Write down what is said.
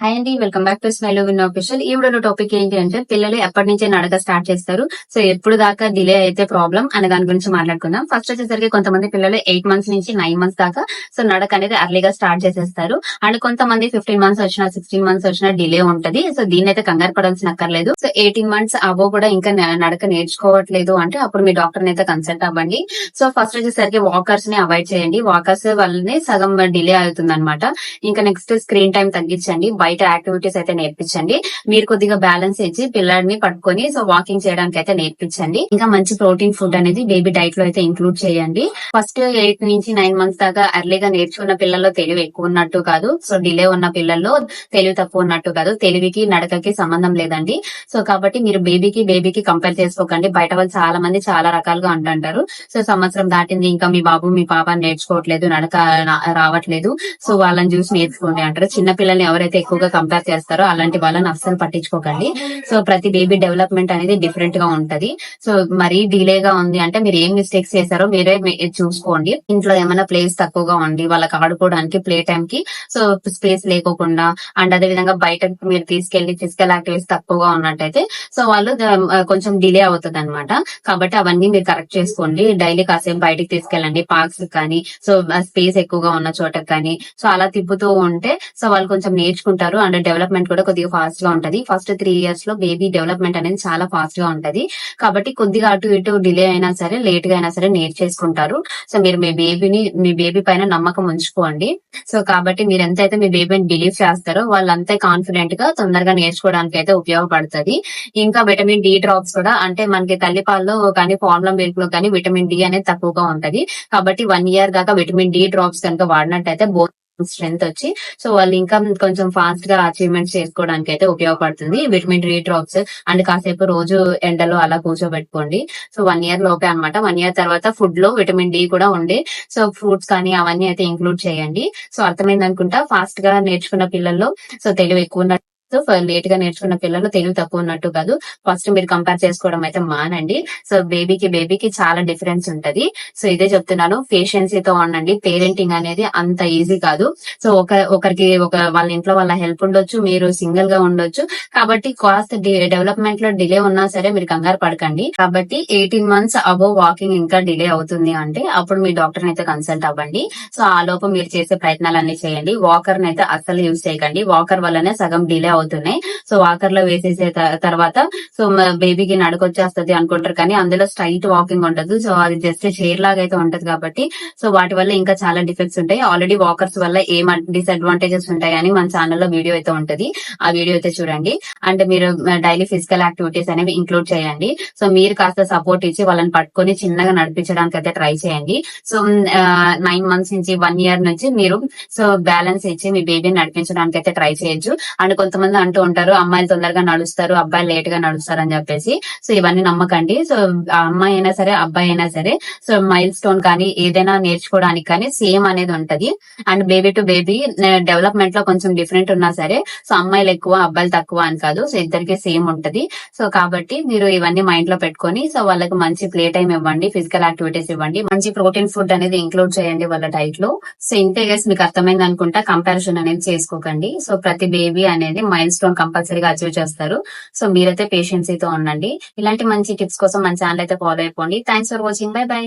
Hi అండి welcome back to smile win official ఈ వీడియోలో టాపిక్ ఏంటి అంటే పిల్లలు ఎప్పటి నుంచే నడక స్టార్ట్ చేస్తారు? సో ఎప్పుడు దాకా డిలే అయితే ప్రాబ్లం అనే దాని గురించి మాట్లాడుకుందాం. ఫస్ట్ వచ్చేసరికి కొంతమంది పిల్లలు ఎయిట్ మంత్స్ నుంచి నైన్ మంత్స్ దాకా సో నడక అనేది అర్లీగా స్టార్ట్ చేసేస్తారు. అండ్ కొంతమంది ఫిఫ్టీన్ మంత్స్ వచ్చినా సిక్స్టీన్ మంత్స్ వచ్చినా డిలే ఉంటది. సో దీని అయితే కంగారు పడాల్సిన అక్కర్లేదు. సో ఎయిటీన్ మంత్స్ అవో కూడా ఇంకా నడక నేర్చుకోవట్లేదు అంటే అప్పుడు మీ డాక్టర్ అయితే కన్సల్ట్ అవ్వండి. సో ఫస్ట్ వచ్చేసరికి వాకర్స్ని అవాయిడ్ చేయండి. వాకర్స్ వల్లనే సగం డిలే అవుతుంది ఇంకా నెక్స్ట్ స్క్రీన్ టైం తగ్గించండి. బయట యాక్టివిటీస్ అయితే నేర్పించండి. మీరు కొద్దిగా బ్యాలెన్స్ ఇచ్చి పిల్లల్ని పట్టుకొని సో వాకింగ్ చేయడానికి అయితే నేర్పించండి. ఇంకా మంచి ప్రోటీన్ ఫుడ్ అనేది బేబీ డైట్లో అయితే ఇంక్లూడ్ చేయండి. ఫస్ట్ ఎయిట్ నుంచి నైన్ మంత్స్ దాకా ఎర్లీగా నేర్చుకున్న పిల్లల్లో తెలివి ఎక్కువ ఉన్నట్టు కాదు. సో డిలే ఉన్న పిల్లల్లో తెలివి తక్కువ ఉన్నట్టు కాదు. తెలివికి నడకకి సంబంధం లేదండి. సో కాబట్టి మీరు బేబీకి బేబీకి కంపేర్ చేసుకోకండి. బయట వాళ్ళు చాలా మంది చాలా రకాలుగా అంటుంటారు సో సంవత్సరం దాటింది ఇంకా మీ బాబు మీ పాప నేర్చుకోవట్లేదు నడక రావట్లేదు. సో వాళ్ళని చూసి నేర్చుకోండి అంటారు. చిన్న పిల్లల్ని ఎవరైతే ఎక్కువగా కంపేర్ చేస్తారో అలాంటి వాళ్ళని అస్సలు పట్టించుకోకండి. సో ప్రతి బేబీ డెవలప్మెంట్ అనేది డిఫరెంట్గా ఉంటది. సో మరీ డిలే గా ఉంది అంటే మీరు ఏం మిస్టేక్స్ చేశారో మీరే చూసుకోండి. ఇంట్లో ఏమైనా ప్లేస్ తక్కువగా ఉండి వాళ్ళకి ఆడుకోవడానికి ప్లే టైం కి సో స్పేస్ లేకోకుండా అండ్ అదే విధంగా బయట మీరు తీసుకెళ్ళి ఫిజికల్ యాక్టివిటీస్ తక్కువగా ఉన్నట్టయితే సో వాళ్ళు కొంచెం డిలే అవుతుంది అనమాట కాబట్టి అవన్నీ మీరు కరెక్ట్ చేసుకోండి. డైలీ కాసేపు బయటికి తీసుకెళ్ళండి పార్క్స్ కానీ సో స్పేస్ ఎక్కువగా ఉన్న చోటకి కానీ. సో అలా తిప్పుతూ ఉంటే సో వాళ్ళు కొంచెం నేర్చుకుంటారు. అండ్ డెవలప్మెంట్ కూడా కొద్దిగా ఫాస్ట్గా ఉంటది. ఫస్ట్ త్రీ ఇయర్స్లో బేబీ డెవలప్మెంట్ అనేది చాలా ఫాస్ట్గా ఉంటది. కాబట్టి కొద్దిగా అటు ఇటు డిలే అయినా సరే లేట్గా అయినా సరే నేర్చేసుకుంటారు సో మీరు మీ బేబీని మీ బేబీ పైన నమ్మకం ఉంచుకోండి. సో కాబట్టి మీరు ఎంతైతే మీ బేబీని బిలీవ్ చేస్తారో వాళ్ళంతే కాన్ఫిడెంట్గా తొందరగా నేర్చుకోవడానికి అయితే ఉపయోగపడుతుంది. ఇంకా విటమిన్ డి డ్రాప్స్ కూడా అంటే మనకి తల్లిపాల్లో కానీ ఫార్ములా మిల్క్లో కానీ విటమిన్ డి అనేది తక్కువగా ఉంటది. కాబట్టి వన్ ఇయర్ దాకా విటమిన్ డి డ్రాప్స్ కనుక వాడినట్టయితే బోత్ స్ట్రెంత్ వచ్చి సో వాళ్ళు ఇంకా కొంచెం ఫాస్ట్గా అచీవ్మెంట్స్ చేసుకోవడానికి అయితే ఉపయోగపడుతుంది. విటమిన్ డి డ్రాప్స్ అండ్ కాసేపు రోజు ఎండలో అలా కూర్చోబెట్టుకోండి. సో వన్ ఇయర్ లోపే అన్నమాట. వన్ ఇయర్ తర్వాత ఫుడ్లో విటమిన్ డి కూడా ఉండే. సో ఫ్రూట్స్ కానీ అవన్నీ అయితే ఇంక్లూడ్ చేయండి. సో అర్థమైంది అనుకుంటా ఫాస్ట్గా నేర్చుకున్న పిల్లల్లో సో తెలివి ఎక్కువ సో లేట్గా నేర్చుకున్న పిల్లలు తెలివి తక్కువ ఉన్నట్టు కాదు. ఫస్ట్ మీరు కంపేర్ చేసుకోవడం అయితే మానండి. సో బేబీకి బేబీకి చాలా డిఫరెన్స్ ఉంటది. సో ఇదే చెప్తున్నాను. పేషెన్సీతో ఉండండి పేరెంటింగ్ అనేది అంత ఈజీ కాదు. సో ఒక ఒకరికి ఒక వాళ్ళ ఇంట్లో వాళ్ళ హెల్ప్ ఉండొచ్చు మీరు సింగిల్గా ఉండొచ్చు. కాబట్టి కాస్త డెవలప్మెంట్లో డిలే ఉన్నా సరే మీరు కంగారు పడకండి. కాబట్టి ఎయిటీన్ మంత్స్ అబోవ్ వాకింగ్ ఇంకా డిలే అవుతుంది అంటే అప్పుడు మీ డాక్టర్ అయితే కన్సల్ట్ అవ్వండి. సో ఆ లోపు మీరు చేసే ప్రయత్నాలన్నీ చేయండి. వాకర్ అయితే అస్సలు యూజ్ చేయకండి. వాకర్ వల్లనే సగం డిలే అవుతున్నాయి. సో వాకర్లో వేసేసే తర్వాత సో బేబీకి నడకొచ్చేస్తుంది అనుకుంటారు కానీ అందులో స్ట్రైట్ వాకింగ్ ఉండదు. సో అది జస్ట్ చైర్ లాగా అయితే ఉంటది కాబట్టి సో వాటి వల్ల ఇంకా చాలా డిఫెక్ట్స్ ఉంటాయి. ఆల్రెడీ వాకర్స్ వల్ల ఏం డిసడ్వాంటేజెస్ ఉంటాయి అని మన ఛానల్లో వీడియో అయితే ఉంటది. ఆ వీడియో అయితే చూడండి. అంటే మీరు డైలీ ఫిజికల్ యాక్టివిటీస్ అనేవి ఇంక్లూడ్ చేయండి. సో మీరు కాస్త సపోర్ట్ ఇచ్చి వాళ్ళని పట్టుకొని చిన్నగా నడిపించడానికి అయితే ట్రై చేయండి. సో నైన్ మంత్స్ నుంచి వన్ ఇయర్ నుంచి మీరు సో బ్యాలెన్స్ ఇచ్చి మీ బేబీని నడిపించడానికి అయితే ట్రై చేయొచ్చు. అండ్ కొంతమంది అంటూ ఉంటారు. అమ్మాయిలు తొందరగా నడుస్తారు. అబ్బాయిలు లేట్గా నడుస్తారు అని చెప్పేసి. సో ఇవన్నీ నమ్మకండి. సో ఆ అమ్మాయి అయినా సరే అబ్బాయి అయినా సరే సో మైల్ స్టోన్ కానీ ఏదైనా నేర్చుకోవడానికి కానీ సేమ్ అనేది ఉంటది. అండ్ బేబీ టు బేబీ డెవలప్మెంట్లో కొంచెం డిఫరెంట్ ఉన్నా సరే సో అమ్మాయిలు ఎక్కువ అబ్బాయిలు తక్కువ అని కాదు. సో ఇద్దరికి సేమ్ ఉంటది. సో కాబట్టి మీరు ఇవన్నీ మైండ్లో పెట్టుకొని సో వాళ్ళకి మంచి ప్లే టైం ఇవ్వండి ఫిజికల్ యాక్టివిటీస్ ఇవ్వండి. మంచి ప్రోటీన్ ఫుడ్ అనేది ఇంక్లూడ్ చేయండి వాళ్ళ డైట్లో. సో ఇంతే మీకు అర్థమైంది అనుకుంటా కంపారిజన్ అనేది చేసుకోకండి. సో ప్రతి బేబీ అనేది మైల్ స్టోన్ కంపల్సరీగా అచీవ్ చేస్తారు. సో మీరైతే పేషెన్సీతో ఉండండి. ఇలాంటి మంచి టిప్స్ కోసం మన ఛానల్ అయితే ఫాలో అయిపోండి. Thanks for watching bye bye